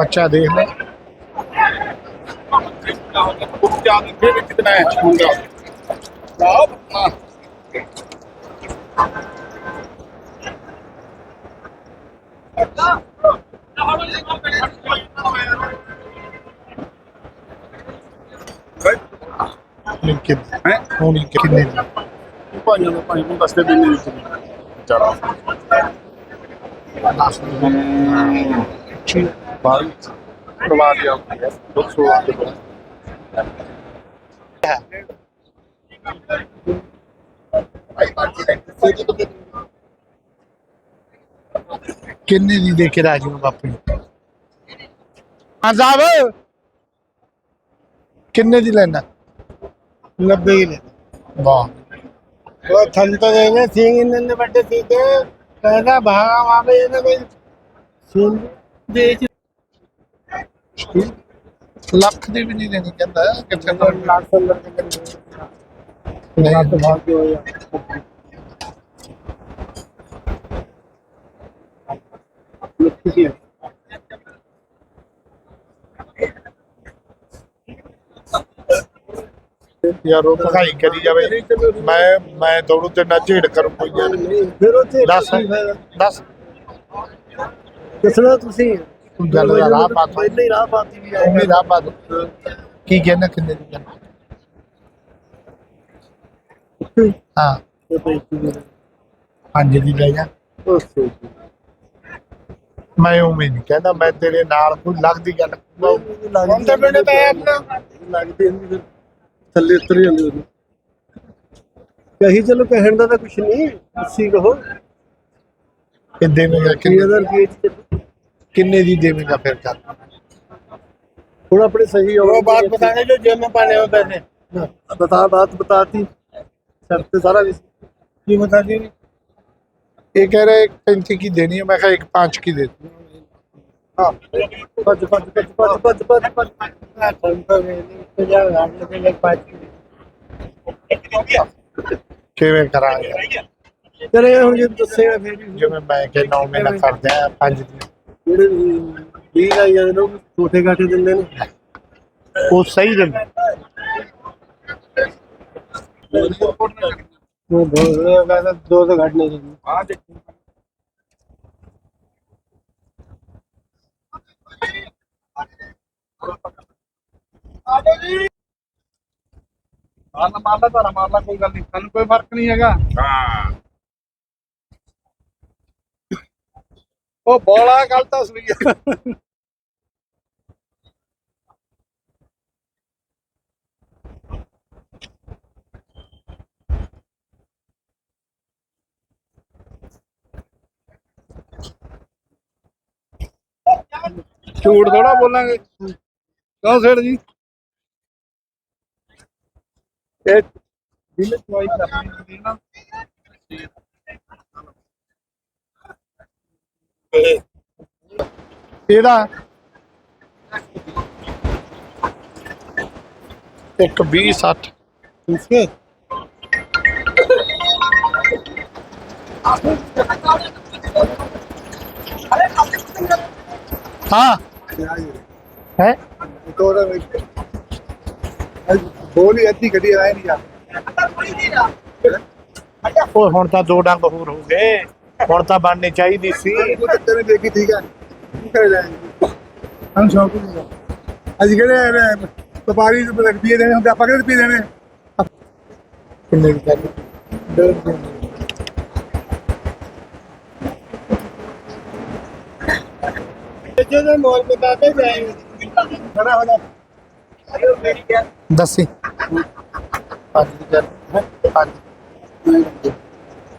ਬੱਚਾ ਦੇਖ ਲੈ फिर कितना है छूंगा हाँ ਲਿੰਕੇ हैं ਹੁਣ ਕਿੰਨੇ ਦੀ? ਭਾਈਆਂ ਨੂੰ ਭਾਈ ਨੂੰ ਦੱਸਦੇ ਵੀ ਨਹੀਂ ਦੇ ਕਿੰਨੇ ਦੀ ਦੇ ਕੇ ਰਾਜੀ ਨੂੰ ਬਾਪੂ ਨੂੰ ਸਾਹਿਬ। ਕਿੰਨੇ ਦੀ ਲੈਣਾ? 90 ਹੀ ਲੈ ਵਾਹ। ਉਹ ਥਲ ਤਾਂ ਦੇਵੇ ਸਿੰਘ ਇਹਨਾਂ ਨੇ ਵੱਡੇ ਸੀਗੇ ਕਹਿੰਦਾ ਭਾਗਾ ਮਾਵੇ ਇਹਨਾਂ ਕੋਈ ਸਿੰਘ ਦੇ ਲੱਖ ਦੀ ਵੀ ਨਹੀਂ ਦੇਣੀ ਕਹਿੰਦਾ ਕਿੱਥੇ ਦਾ ਲੱਖ ਅੰਦਰ ਦੇ ਕੰਨੇ ਨਹੀਂ। ਲੱਖ ਭਾਗ ਕੇ ਹੋਇਆ ਮਿੱਠੀ ਹੈ ਯਾਰ ਉਹ ਭਗਾਈ ਕਰੀ ਜਾਵੇ। ਮੈਂ ਮੈਂ ਦੌੜੂ ਤੇ ਨਾ ਝੇੜ ਕਰੂੰ ਕੋਈ ਯਾਰ ਫਿਰ ਉੱਥੇ ਦੱਸ। ਦੱਸ। ਦੱਸਣਾ ਤੁਸੀਂ? ਗੱਲ ਦਾ ਰਾਹ ਪਾ ਤੂੰ। ਪਹਿਲੇ ਹੀ ਰਾਹ ਪਾਤੀ ਵੀ ਉਹ ਵੀ ਰਾਹ ਪਾ ਕੀ ਕਹਿਣਾ ਕਿੰਨੇ ਦੀ ਕਹਿਣਾ ਹਾਂ। ਪੰਜ ਦੀ ਲੈ ਜਾ ਮੈਂ ਉਵੇਂ ਨਹੀਂ ਕਹਿੰਦਾ ਮੈਂ ਤੇਰੇ ਨਾਲ ਕੋਈ ਲੱਗਦੀ ਗੱਲ। ਲੱਗਦੇ ਪਿੰਡ ਤਾਂ ਆਪਣਾ ਲੱਗਦੇ ਹੁੰਦੀ ਫਿਰ। ਥੱਲੇ ਉਤਰ ਜਾਂਦੇ ਉਹਨੂੰ ਕਹੀ ਚਲੋ ਕਹਿਣ ਦਾ ਤਾਂ ਕੁਛ ਨਹੀਂ। ਤੁਸੀਂ ਕਹੋ। ਕਿ ਦੇਵੇਂਗਾ ਕਿੰਨੇ 3000 ਰੁਪਏ ਚ ਕਿੰਨੇ ਦੀ ਦੇਵੇਂਗਾ ਫਿਰ ਕਰ थोड़ा अपने सही होगा वो बात बताने जो जेब में पाने हो पैसे बता बात बताती शर्त सारा की बता दी ये कह रहे एक पैंतीस की देनी है मैं कहा एक पाँच की दे दूं। हाँ पच पच ਚਲ ਇਹ ਹੁਣ ਜੇ ਦੱਸੇਗਾ ਫਿਰ ਹੀ। ਜਿਵੇਂ ਮੈਂ ਕਿ 9 ਮਹੀਨਾ ਕਰਦੇ ਆ 5 ਦਿਨ। ਜਿਹੜੇ ਵੀ ਲਾਈ ਜਾਂਦੇ ਨੇ ਉਹ ਛੋਟੇ ਕਾਟੇ ਦਿੰਦੇ ਨੇ। ਉਹ ਸਹੀ ਦਿੰਦੇ ਉਹ ਬਹੁਤ ਵਧੀਆ ਕਹਿੰਦਾ ਦੋ ਤੋਂ ਘੱਟ ਨਹੀਂ ਦਿੰਦੇ ਮਾਰਨਾ ਮਾਰਨਾ ਧਾਰਾ ਮਾਰਨਾ ਕੋਈ ਗੱਲ ਨਹੀਂ ਸਾਨੂੰ ਕੋਈ ਫ਼ਰਕ ਨਹੀਂ ਹੈਗਾ। ਹਾਂ। ਉਹ ਬੋਲਾ ਗੱਲ ਤਾਂ ਸੁਣੀ ਆ। ਝੂਠ ਥੋੜਾ ਬੋਲਾਂਗੇ। ਕਹੋ ਸੇਠ ਜੀ? ਇਹ ਦਿਲ ਚੋਈ ਕਰਨੀ ਨਾ। ਇਹਦਾ 12060 ਤੁਸੀਂ ਹਾਂ। ਹੈ? ਕੋੜਾ ਵਿੱਚ ਬੋਲੀ ਅੱਧੀ ਗੱਡੀ ਆਇਆ ਨਹੀਂ ਆ ਉਹ ਹੁਣ ਤਾਂ ਦੋ ਡੰਗ ਹੋਰ ਹੋ ਗਏ। ਹੁਣ ਤਾਂ ਬਣਨੀ ਚਾਹੀਦੀ ਸੀ। ਕੋਈ ਚੱਕਰ ਨਹੀਂ ਦੇਖੀ ਠੀਕ ਹੈ ਕਰ ਜਾਏਗੀ ਹਾਂ ਸ਼ੌਕ ਨਹੀਂ ਹੈ ਅੱਜ ਕਿਹੜੇ ਵਪਾਰੀ ਨੂੰ ਰੁਪਏ ਦੇਣੇ ਹੁੰਦੇ ਆਪਾਂ ਕਿਹੜੇ ਰੁਪਏ ਦੇਣੇ? ਕਿੰਨੇ ਦੀ ਕਰ ਡਰ ਜਦੋਂ ਮੋਲ ਬਤਾਤੇ ਜਾਏਗੇ ਖੜਾ ਹੋ ਜਾ। ਅਰੇ ਮੇਰੀ ਗੱਲ ਦੱਸੀ। ਅੱਜ ਦੀ ਗੱਲ ਹੈ ਅੱਜ।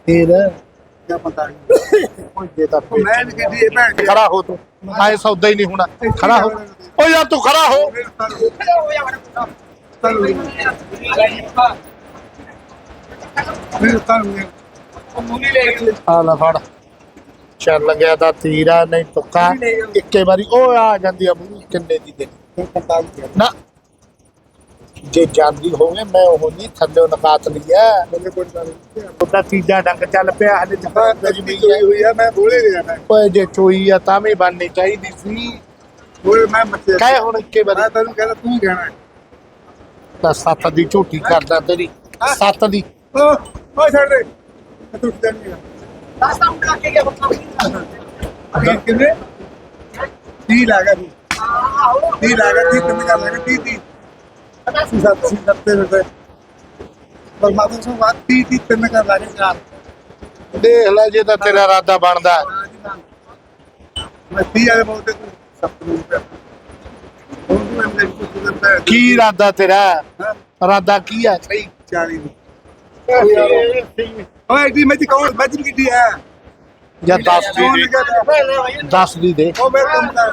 ਤੇਰਾ ਜਾਂ 45 ਤਾਂ ਮੂਲੀ ਲੈ ਚੱਲ ਲੱਗਿਆ ਤਾਂ ਤੀਰਾ ਨਹੀਂ ਤੁੱਕਾ। ਇੱਕੇ ਵਾਰੀ ਉਹ ਆ ਜਾਂਦੀ ਆ ਮੂਲੀ ਕਿੰਨੇ ਦੀ ਦੇ ਨਾ। ਜੇ ਜਾਂਦੀ ਹੋਵੇ ਮੈਂ ਉਹ ਨਹੀਂ ਥੱਲੇ ਨਕਾਤ ਲਿਆ ਉਹਦਾ ਤੀਜਾ ਡੰਗ ਚੱਲ ਪਿਆ ਹਲੇ ਤੱਕ। ਅਜਮੀ ਹੋਈ ਆ ਮੈਂ ਬੋਲੇ ਗਿਆ ਮੈਂ ਓਏ ਜੇ ਚੋਈ ਆ ਤਾਂ ਵੀ ਬਣਨੀ ਚਾਹੀਦੀ ਸੀ। ਓਏ ਮੈਂ ਮੱਥੇ ਕਹਿ ਹੁਣ ਇੱਕੇ ਵਾਰੀ। ਮੈਂ ਤੈਨੂੰ ਕਹਿੰਦਾ ਤੂੰ ਕਹਿਣਾ। ਤਾਂ ਸੱਤ ਦੀ ਝੋਟੀ ਕਰਦਾ ਤੇਰੀ। ਸੱਤ ਦੀ। ਓਏ ਛੱਡ ਦੇ। ਤੂੰ ਨਹੀਂ ਦੱਸ ਤਾਂ ਉਡਾ ਕੇ ਗਿਆ ਬੱਕਾ ਕਿੰਨੇ? 30 ਲੱਗਾ 30 ਲੱਗਾ 30 ਕਿੰਨੇ ਕਰ ਲੱਗਾ 30 30 ਅਸੀਂ ਸੱਤ ਸੀ ਸੱਤੇ ਰੁਪਏ ਪਰ ਮਾਤਾ ਸੋ ਬਾਤ 30 30 ਤਿੰਨ ਕਰ ਲਾਗੇ ਚਾਰ ਦੇਖ ਲੈ ਜੇ ਤਾਂ ਤੇਰਾ ਇਰਾਦਾ ਬਣਦਾ ਮੈਂ 30 ਵਾਲੇ ਬੋਲਦੇ ਤੂੰ ਸੱਤ ਨੂੰ ਰੁਪਏ ਹੁਣ ਤੂੰ ਮੈਨੂੰ ਕੁਝ ਦਿੰਦਾ ਹੈ ਕੀ ਇਰਾਦਾ ਤੇਰਾ? ਇਰਾਦਾ ਕੀ ਆ? ਸਹੀ। 40 ਨੂੰ ਓਏ ਦੀ ਮੈਂ ਕੌਣ? ਮੈਂ ਦੀ ਕਿੱਡੀ ਹੈ ਜਾਂ 10 ਦੀ ਕੌਣ ਦੇ ਕਹਿੰਦਾ 10 ਦੀ ਦੇ। ਉਹ ਮੇਰੇ ਕੰਮ ਕਰ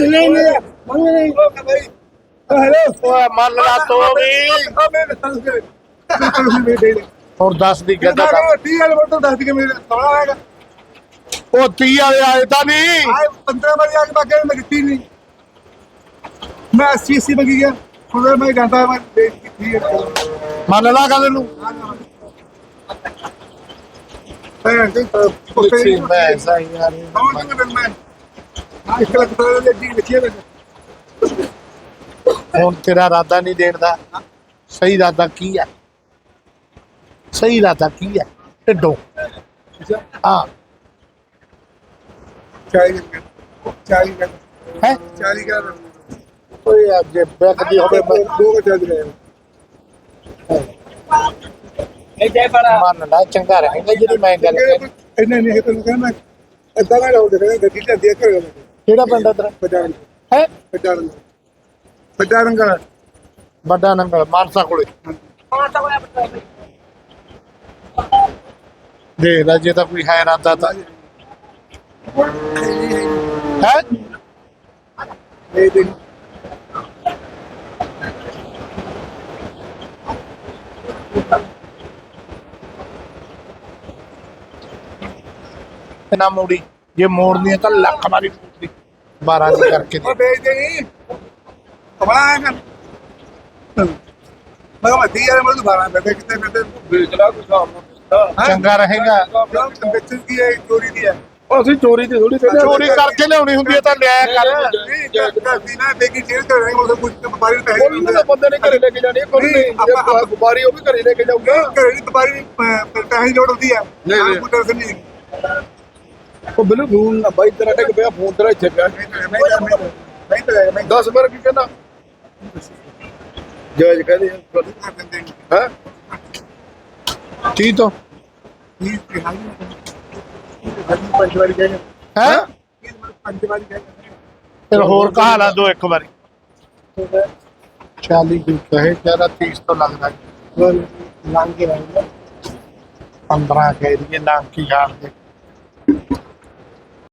ਨਹੀਂ ਨਹੀਂ ਮੰਗ ਨਹੀਂ। ਉਹ ਭਾਈ ਹੈਲੋ ਓਏ ਮੰਨ ਲਾ ਤੋ ਵੀ ਉਹ ਮੇਰੇ ਸੰਗ ਦੇ ਤੂੰ ਮੇਰੇ ਦੇ ਦੇ ਹੋਰ 10 ਦੀ ਕਿੱਦਾਂ ਗੱਦਾ ਕਰੋ 30 ਵਾਲੇ ਬੋਤਲ ਦੱਸ ਦੀ ਕਿ ਮੇਰੇ ਸੋਣਾ ਆਏਗਾ ਉਹ 30 ਵਾਲੇ ਆਏ ਤਾਂ ਨਹੀਂ। ਆਏ 15 ਵਾਰੀ ਆ ਕੇ ਬਾਕੀ ਮੈਂ ਦਿੱਤੀ ਨਹੀਂ। ਮੈਂ 80 80 ਮੰਗੀ ਗਿਆ ਹੁਣ ਮੈਂ ਜਾਂਦਾ ਮੈਂ ਦੇਖ ਕੀਤੀ ਹੈ ਮੰਨ ਲਾ ਗੱਲ ਨੂੰ। ਭੈਣ ਮੈਂ ਆ ਇੱਕ ਲੱਖ ਡਾਲਰ ਦੀ ਅੱਡੀ ਲਿਖੀ ਹੈ ਹੁਣ ਤੇਰਾ ਇਰਾਦਾ ਨਹੀਂ ਦੇਣ ਦਾ। ਸਹੀ ਇਰਾਦਾ ਕੀ ਹੈ ਸਹੀ ਇਰਾਦਾ ਕੀ ਹੈ ਢਿੱਡੋਂ। ਹਾਂ। 40 40 ਕਰ ਹੈ? 40 ਕਰ ਓਏ ਅੱਜ ਬੈਕਦੀ ਹੋਵੇ ਦੋ ਚੱਲ ਰਹੇ ਮੰਨ ਲਾ ਚੰਗਾ ਰਹੇਗਾ ਜਿਹੜੀ ਮੈਂ ਗੱਲ ਕਰੀ ਇੰਨੇ ਨਹੀਂ ਤੈਨੂੰ ਕਹਿੰਦਾ ਇਦਾਂ ਨਾ ਲਾਉਂਦੇ ਕਹਿੰਦੇ ਗੱਡੀ ਤੇਰਾ? ਹੈ? ਪਜਾਣ ਕਰ ਵੱਡਾ ਨੰਗਲ ਮਾਨਸਾ ਕੋਲੇ। ਦੇਖ ਲੈ ਜੇ ਤਾਂ ਕੋਈ ਹੈ ਇਰਾਦਾ ਤਾਂ। ਹੈ? ਇਹ ਦੇ ਨਾ ਮੋੜੀ ਜੇ ਮੋੜਨੀ ਹੈ ਤਾਂ ਲੱਖ ਮਾਰੀ ਮੋੜਦੀ 12 ਦੀ ਕਰਕੇ ਦੇ। ਉਹ ਵੇਚ ਦੇ ਨਹੀਂ ਕਮਲਾ ਆ ਕਰ ਮੈਂ ਕਿਹਾ ਮੱਦੀ ਯਾਰ ਮੈਨੂੰ ਬਾਰਾਂ ਪੈਸੇ ਕਿਤੇ ਕਿਤੇ ਵੇਚ ਲਾ ਕੁਛ ਆਪ ਚੰਗਾ ਰਹੇਗਾ ਵੇਚਣ ਕੀ ਹੈ ਚੋਰੀ ਦੀ ਹੈ ਅਸੀਂ ਚੋਰੀ ਦੀ ਥੋੜੀ ਚੋਰੀ ਕਰਕੇ ਲਿਆਉਣੀ ਹੁੰਦੀ ਹੈ ਤਾਂ ਲਿਆਇਆ ਕਰ ਨਹੀਂ ਕਰਦੀ ਨਾ ਬੇਗੀ ਜੇਲ੍ਹ ਕਰ ਰਹੇ ਉਹ ਕੁਝ ਵਪਾਰੀ ਨੂੰ ਪੈਸੇ ਉਹਨਾਂ ਦਾ ਬੰਦੇ ਨੇ ਘਰੇ ਲੈ ਕੇ ਜਾਣੀ ਕੋਈ ਨਹੀਂ, ਆਪਾਂ- ਨਹੀਂ ਵਪਾਰੀ ਉਹ ਵੀ ਘਰੇ ਲੈ ਕੇ ਜਾਊਗਾ ਘਰੇ ਦੀ ਵਪਾਰੀ ਨੂੰ ਪੈਸੇ ਦੀ ਲੋੜ ਹੁੰਦੀ ਹੈ ਨਹੀਂ, ਨਹੀਂ। ਕੋਈ ਟੈਨਸ਼ਨ ਨਹੀਂ ਉਹ ਬਿਲਕੁਲ ਫੋਨ ਨਾ ਬਾਈ ਤੇਰਾ ਟਿਕ ਪਿਆ ਫੋਨ ਤੇਰਾ ਇੱਥੇ ਪਿਆ ਨਹੀਂ ਤਾਂ ਨਹੀਂ ਨਹੀਂ ਤਾਂ ਮੈਂ 10 ਵਾਰ ਕੀ ਕਹਿੰਦਾ ਜਜ ਕਹਦੇ ਕਰ ਦਿੰਦੇ ਹੈ? ਕੀ ਤੋਂ? ਇਹ ਹਾਈ ਹੱਦੀ ਪੰਜ ਵਾਰੀ ਗਏ ਹੈ? ਪੰਜ ਵਾਰੀ ਗਏ ਫਿਰ ਹੋਰ ਕਹਾ ਲਾ ਦੋ ਇੱਕ ਵਾਰੀ। 40 ਦੀ ਕਹੇ ਜ਼ਿਆਦਾ 30 ਤੋਂ ਲੱਗਦਾ। ਲੰਘ ਕੇ ਰਹਿੰਦੇ 15 ਕਹਿ ਦਈਏ ਨਾ ਕੀ ਹਾਲ ਦੇ।